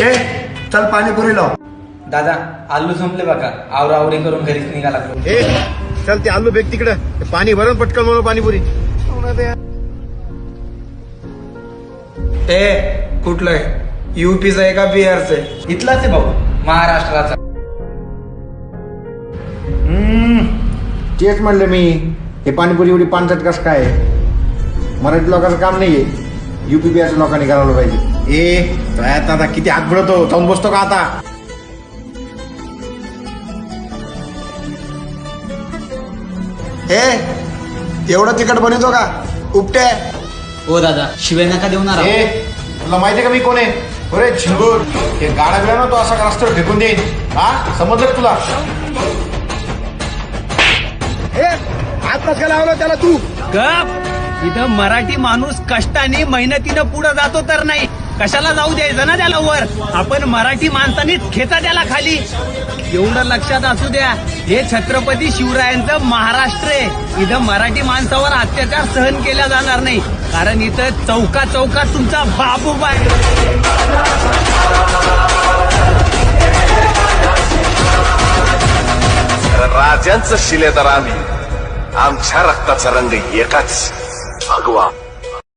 ए चल पाणीपुरी लाव. दादा आलू संपले बघा. आवरावरी करून घरीच निघा लागलो ए चल ते आलू बेग तिकडं. ते पाणी भरून पटकन म्हणून पाणीपुरी ए कुठलं आहे? युपीचं आहे का बिहारचं आहे? इथलाच आहे भाऊ महाराष्ट्राचा. हम्म, तेच म्हणलं मी. हे पाणीपुरी एवढी पानसट कसं काय मराठी लोकांचं काम नाहीये. युपी बिहारच्या लोकांनी करायला पाहिजे. ए प्रयत्न आता किती हात बुडवतो जाऊन बसतो का आता? ए एवढं तिकट बनवतो का? उपटे. हो दादा शिवाय नका देऊ ना राव. ए तुला माहितीये का मी कोण आहे? अरे झिंगूर. हे गाडा बिडा ना तो असा रस्त्यावर फेकून देईन. हा? समजलं का तुला? गप! इथं मराठी माणूस कष्टाने मेहनतीनं पुढे जातो तर नाही. कशाला जाऊ द्यायचं ना त्याला वर? आपण मराठी माणसानेच खेचा त्याला खाली. एवढं लक्षात असू द्या. हे छत्रपती शिवरायांचं महाराष्ट्र आहे. इथं मराठी माणसावर अत्याचार सहन केला जाणार नाही. कारण इथं चौका चौकात तुमचा बाबू आहे. राजांचं शिलेदार आम्ही. आमच्या रक्ताचा रंग एकाच. भगवा.